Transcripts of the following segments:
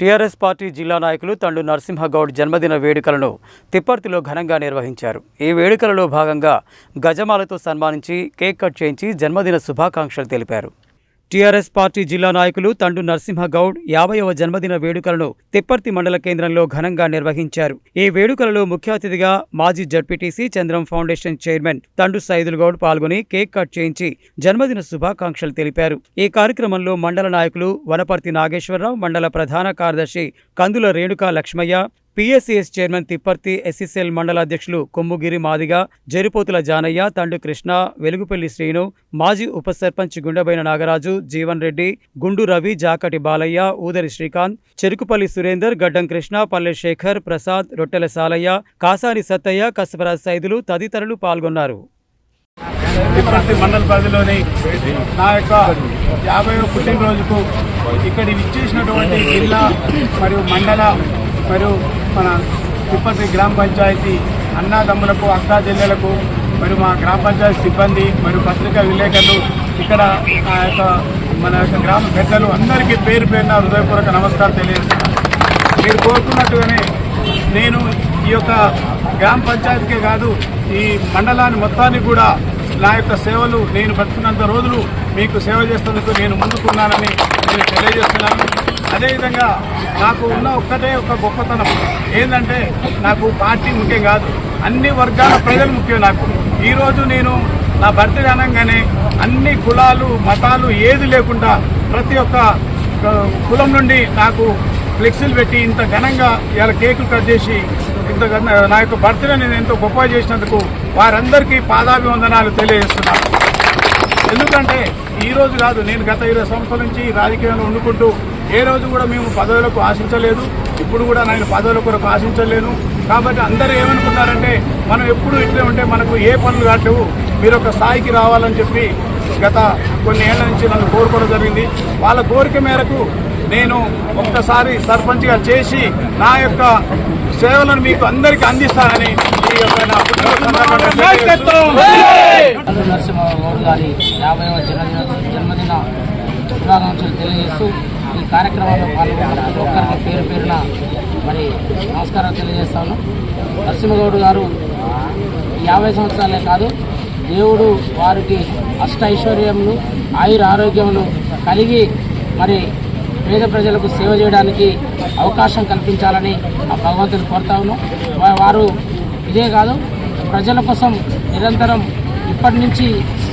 TRS party జిల్లా నాయకులు తండ్రి నరసింహగౌడ్ జన్మదిన వేడుకలను తిప్పర్తిలో ఘనంగా నిర్వహించారు. ఈ వేడుకలలో భాగంగా గజమాలతో సన్మానించి కేక్ కట్ చేయించి జన్మదిన శుభాకాంక్షలు తెలిపారు. టీఆర్ఎస్ పార్టీ జిల్లా నాయకులు తండు నరసింహగౌడ్ యాభైవ జన్మదిన వేడుకలను తిప్పర్తి మండల కేంద్రంలో ఘనంగా నిర్వహించారు. ఈ వేడుకలలో ముఖ్య అతిథిగా మాజీ ZPTC Chandram foundation chairman Thandu Saidulgoud పాల్గొని కేక్ కట్ చేయించి జన్మదిన శుభాకాంక్షలు తెలిపారు. ఈ కార్యక్రమంలో మండల నాయకులు వనపర్తి నాగేశ్వరరావు మండల ప్రధాన కార్యదర్శి Kandula Renuka Lakshmaiah P S C S chairman Tipparthi S S L మండల అధ్యక్షులు కొమ్ముగిరి మాదిగ జరిపోతుల జానయ్య తండు కృష్ణ వెలుగుపల్లి శ్రీను మాజీ ఉప సర్పంచ్ గుండెబైన నాగరాజు జీవన్ రెడ్డి గుండు రవి జాకటి బాలయ్య ఊదరి శ్రీకాంత్ చెరుకుపల్లి సురేందర్ గడ్డం కృష్ణ పల్లె శేఖర్ ప్రసాద్ రొట్టెల సాలయ్య కాసాని సత్తయ్య కసపరాజ్ సైదులు తదితరులు పాల్గొన్నారు. తిప్పర్తి మండల పరిధిలోని నా యొక్క యాభై పుట్టినరోజుకు ఇక్కడ విచ్చేసినటువంటి జిల్లా మరియు మండల మరియు మన తిప్పతి గ్రామ పంచాయతీ అన్నాదమ్ములకు అక్కా చెల్లెలకు మరియు మా గ్రామ పంచాయతీ సిబ్బంది మరియు పత్రికా విలేకరులు ఇక్కడ ఆ యొక్క మన యొక్క గ్రామ పెద్దలు అందరికీ పేరు పేరున హృదయపూర్వక నమస్కారం తెలియజేస్తున్నాను. మీరు కోరుకున్నట్టుగానే నేను ఈ యొక్క గ్రామ పంచాయతీకే కాదు ఈ మండలాన్ని మొత్తానికి కూడా నా యొక్క సేవలు నేను బతుకున్నంత రోజులు మీకు సేవ చేస్తున్నందుకు నేను ముందుకున్నానని నేను తెలియజేస్తున్నాను. అదేవిధంగా నాకు ఉన్న ఒక్కటే ఒక గొప్పతనం. ఏంటంటే నాకు పార్టీ ముఖ్యం కాదు. అన్ని వర్గాల ప్రజలు ముఖ్యం నాకు. ఈరోజు నేను నా బర్త్డే అనగానే అన్ని కులాలు మతాలు ఏది లేకుండా ప్రతి ఒక్క కులం నుండి నాకు ఫ్లెక్సీలు పెట్టి ఇంత ఘనంగా ఇలా కేకులు కట్ చేసి ఇంత నా యొక్క బర్త్డే నేను ఎంతో గొప్ప చేసినందుకు వారందరికీ పాదాభివందనాలు తెలియజేస్తున్నాను. ఎందుకంటే ఈ రోజు కాదు నేను గత ఇరవై సంవత్సరాల నుంచి రాజకీయంలో వండుకుంటూ ఏ రోజు కూడా మేము పదవులకు ఆశించలేదు. ఇప్పుడు కూడా నేను పదవుల కొరకు ఆశించలేను. కాబట్టి అందరూ ఏమనుకున్నారంటే మనం ఎప్పుడు ఇట్లే ఉంటే మనకు ఏ పనులు కావట్లేవు. మీరు ఒక స్థాయికి రావాలని చెప్పి గత కొన్ని ఏళ్ళ నుంచి నన్ను కోరుకోవడం జరిగింది. వాళ్ళ కోరిక మేరకు నేను ఒక్కసారి సర్పంచ్గా చేసి నా యొక్క సేవలను మీకు అందరికీ అందిస్తానని ఈ యొక్క నరసింహరావు గారి యాభైవ జన్మదిన జన్మదిన శుభాకాంక్షలు తెలియజేస్తూ ఈ కార్యక్రమంలో పాల్గొన్న ప్రతి ఒక్కరికి పేరు పేరున మరి నమస్కారం తెలియజేస్తాను. నరసింహగౌడ్ గారు యాభై సంవత్సరాలే కాదు దేవుడు వారికి అష్ట ఐశ్వర్యములు ఆయుర ఆరోగ్యములు కలిగి మరి పేద ప్రజలకు సేవ చేయడానికి అవకాశం కల్పించాలని ఆ భగవంతుని కోరుతా వారు ఇదే కాదు ప్రజల కోసం నిరంతరం ఇప్పటి నుంచి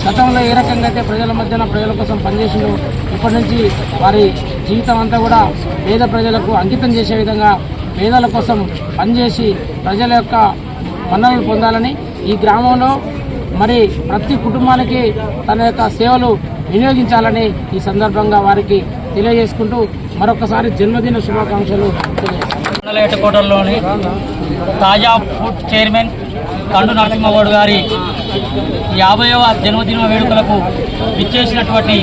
గతంలో ఏ రకంగా అయితే ప్రజల మధ్యన ప్రజల కోసం పనిచేసిందో ఇప్పటి నుంచి వారి జీవితం అంతా కూడా పేద ప్రజలకు అంకితం చేసే విధంగా పేదల కోసం పనిచేసి ప్రజల యొక్క మన్ననలు పొందాలని ఈ గ్రామంలో మరి ప్రతి కుటుంబానికి తన యొక్క సేవలు వినియోగించాలని ఈ సందర్భంగా వారికి తెలియజేసుకుంటూ మరొకసారి జన్మదిన శుభాకాంక్షలు తెలియజేస్తాను. తాజా ఫుడ్ చైర్మన్ కండు నరసింహగౌడ్ గారి యాభైవ జన్మదిన వేడుకలకు ఇచ్చేసినటువంటి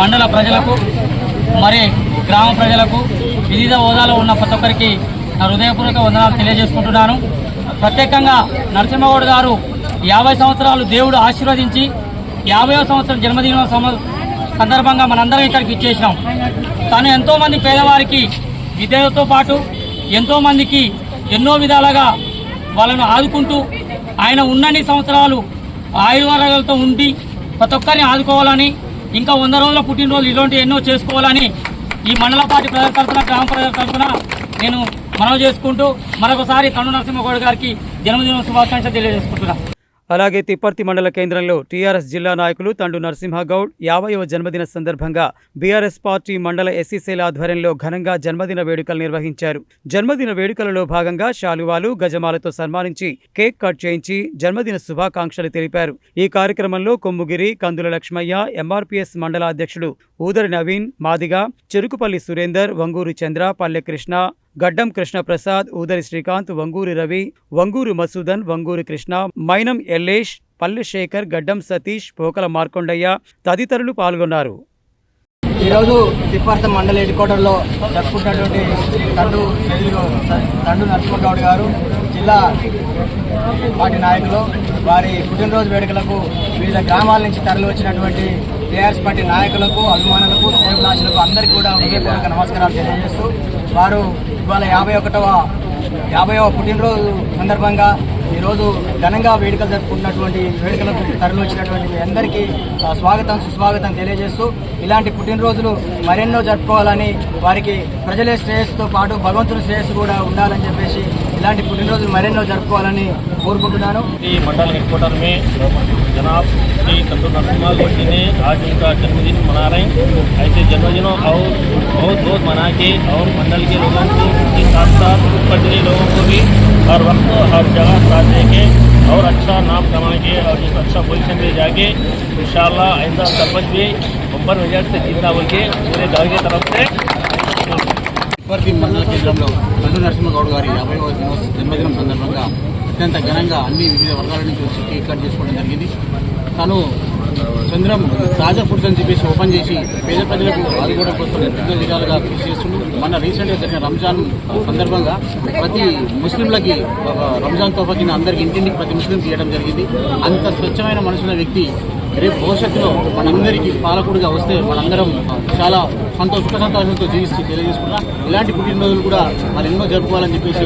మండల ప్రజలకు మరి గ్రామ ప్రజలకు వివిధ హోదాలో ఉన్న ప్రతి ఒక్కరికి నా హృదయపూర్వక వందనాలు తెలియజేసుకుంటున్నాను. ప్రత్యేకంగా నరసింహగౌడ్ గారు యాభై సంవత్సరాలు దేవుడు ఆశీర్వదించి యాభైవ సంవత్సరం జన్మదిన సందర్భంగా మనందరం ఇక్కడికి ఇచ్చేసినాం తను ఎంతోమంది పేదవారికి విద్యతో పాటు ఎంతోమందికి ఎన్నో విధాలుగా వాళ్ళను ఆదుకుంటూ ఆయన ఉన్నన్ని సంవత్సరాలు ఆయుర్వారాలతో ఉండి ప్రతి ఒక్కరిని ఆదుకోవాలని ఇంకా వంద రోజుల పుట్టినరోజు ఇలాంటి ఎన్నో చేసుకోవాలని ఈ మండల పార్టీ ప్రజల తరఫున గ్రామ ప్రజల తరఫున నేను మనవి చేసుకుంటూ మరొకసారి కన్ను నరసింహగౌడ్ గారికి జన్మదిన శుభాకాంక్షలు తెలియజేసుకుంటున్నాను అలాగే తిప్పర్తి మండల కేంద్రంలో టీఆర్ఎస్ జిల్లా నాయకులు తండు నరసింహగౌడ్ యాభైవ జన్మదిన సందర్భంగా బీఆర్ఎస్ పార్టీ మండల ఎస్సీసీల ఆధ్వర్యంలో ఘనంగా జన్మదిన వేడుకలు నిర్వహించారు. జన్మదిన వేడుకలలో భాగంగా శాలువాలు గజమాలతో సన్మానించి కేక్ కట్ చేయించి జన్మదిన శుభాకాంక్షలు తెలిపారు. ఈ కార్యక్రమంలో కొమ్ముగిరి కందుల లక్ష్మయ్య ఎంఆర్పీఎస్ మండల అధ్యక్షుడు ఊదరి నవీన్ మాదిగా చెరుకుపల్లి సురేందర్ వంగూరు చంద్ర పల్లె కృష్ణ గడ్డం కృష్ణప్రసాద్ ఊదరి శ్రీకాంత్ వంగూరి రవి వంగూరు మసూదన్ వంగూరి కృష్ణ మైనం ఎల్లేష్ పల్లె శేఖర్ గడ్డం సతీష్ పోకల మార్కొండయ్య తదితరులు పాల్గొన్నారు. ఈరోజు తిప్పార్త మండల హెడ్ క్వార్టర్లో జరుపుకుంటున్నటువంటి తండు తండు నరసింహగౌడ్ గారు జిల్లా పార్టీ నాయకులు వారి పుట్టినరోజు వేడుకలకు వివిధ గ్రామాల నుంచి తరలి వచ్చినటువంటి టీఆర్ఎస్ పార్టీ నాయకులకు అభిమానులకు శ్రేయభిలాషులకు అందరికీ కూడా హృదయపూర్వక నమస్కారాలు తెలియజేస్తూ వారు ఇవాళ యాభై ఒకటవ యాభైవ పుట్టినరోజు సందర్భంగా ఈరోజు ఘనంగా వేడుకలు జరుపుకుంటున్నటువంటి వేడుకలకు తరలి వచ్చినటువంటి మీ అందరికీ ఆ, స్వాగతం సుస్వాగతం తెలియజేస్తూ ఇలాంటి పుట్టినరోజులు మరెన్నో జరుపుకోవాలని వారికి ప్రజలే శ్రేయస్సుతో పాటు భగవంతుని శ్రేయస్సు కూడా ఉండాలని చెప్పేసి ఇలాంటి పుట్టినరోజులు మరెన్నో జరుపుకోవాలని కోరుకుంటున్నాను की मंडल हेडक्वार्टर में जनाब श्री कंदू नरसिम्हा गौड़ जी ने आज उनका जन्मदिन मना रहे हैं ऐसे जन्मदिनों और बहुत बहुत मना के और मंडल के लोगों को के साथ साथ पटनी लोगों को भी हर वक्त हर जगह साथ दे के और अच्छा नाम कमा के और एक अच्छा पोजीशन में जाके इन आइंदा सरपंच भी बम्पर रिजल्ट से जीतना बोल के पूरे गाँव की तरफ से ఇప్పటికీ మండల కేంద్రంలో కండు నరసింహగౌడ్ గారి యాభై జన్మదినం సందర్భంగా అత్యంత ఘనంగా అన్ని వివిధ వర్గాల నుంచి వచ్చి కేక్ కట్ చేసుకోవడం జరిగింది. తను చంద్రం తాజా ఫుడ్స్ అని చెప్పేసి ఓపెన్ చేసి పేద ప్రజలకు ఆదుకోవడం కోసం ఎన్నో విధాలుగా కృషి చేస్తుండు. మన రీసెంట్గా జరిగిన రంజాన్ సందర్భంగా ప్రతి ముస్లింలకి రంజాన్ తోఫా కింద అందరికి ఇంటింటికి ప్రతి ముస్లిం తీయడం జరిగింది. అంత స్వచ్ఛమైన మనసున్న వ్యక్తి రేపు భవిష్యత్తులో మనందరికీ పాలకుడిగా వస్తే మనందరం చాలా సంతోష సుఖ సంతోషంతో జీవిస్తూ తెలియజేసుకున్నా ఇలాంటి పుట్టినరోజులు కూడా మరి ఎన్నో జరుపుకోవాలని చెప్పేసి